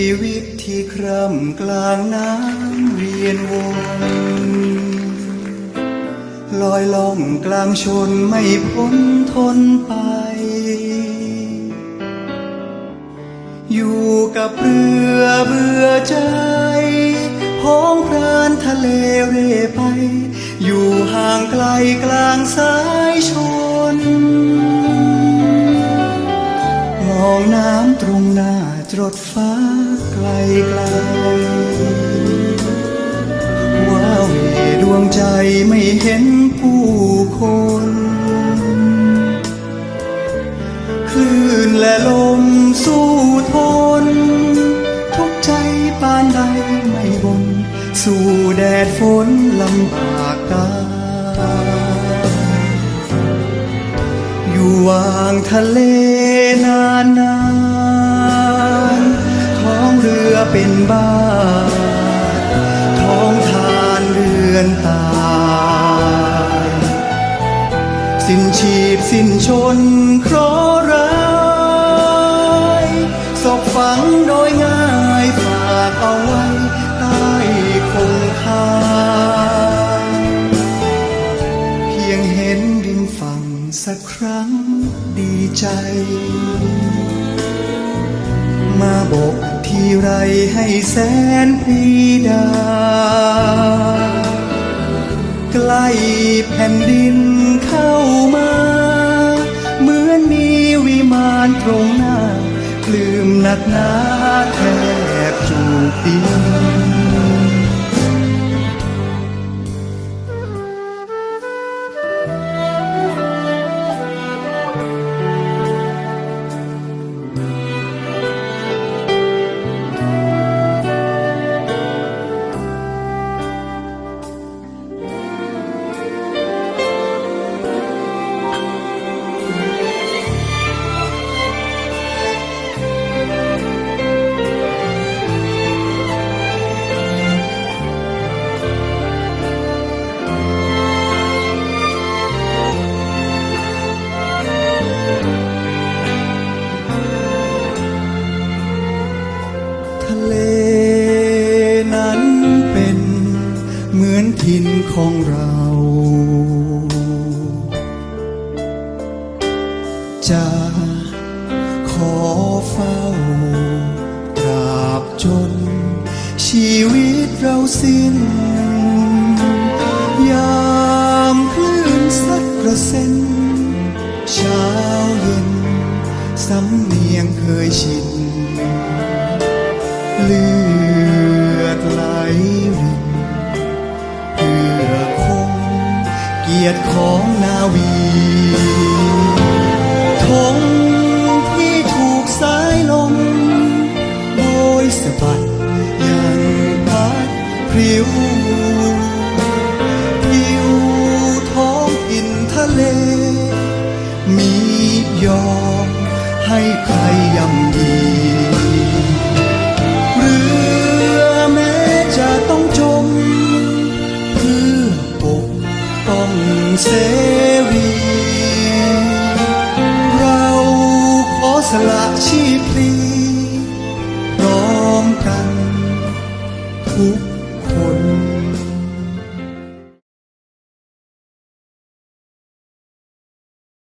ีวิตที่คร่ำกลางน้ำเวียนวนลอยล่องกลางชนไม่พ้นทนไป อยู่กับเรือเบื่อใจพ้องพรานทะเลเร่ไป อยู่ห่างไกลกลางสายชน มองน้ำตรงหน้า จรดฟ้าไกลไกลว้าเหวดวงใจไม่เห็นผู้คนคลื่นและลมสู้ทน ทุกใจปานใดไม่บน สู่แดดฝนลำบากกายอยู่วางทะเลนานนาน เป็นบ้านท้องทานเรือนตายสิ้นชีพสิ้นชนเคราะห์ร้ายศพฝังโดยง่ายฝากเอาไว้ใต้คงคาเพียงเห็นริมฝั่งสักครั้งดีใจ มาบอกที่ไรให้แสนปรีดา ใกล้แผ่นดินเข้ามา เหมือนมีวิมานตรงหน้า ลืมหนักหนาแทบจูบดิน ถิ่นของเราจะขอเฝ้าตราบจน ชีวิตเราสิ้น ยามคลื่นซัดกระเซ็นเช้าเย็นสำเนียงเคยชิน เลือดไหลริน ยรติของนาวีธงที่ถูกสายลมโบยสะบัดยังพัดพริ้วผิวท้องถิ่นทะเล มียอมให้ใครยำยี เสรีเราขอสละชีพลีพร้อมกันทุก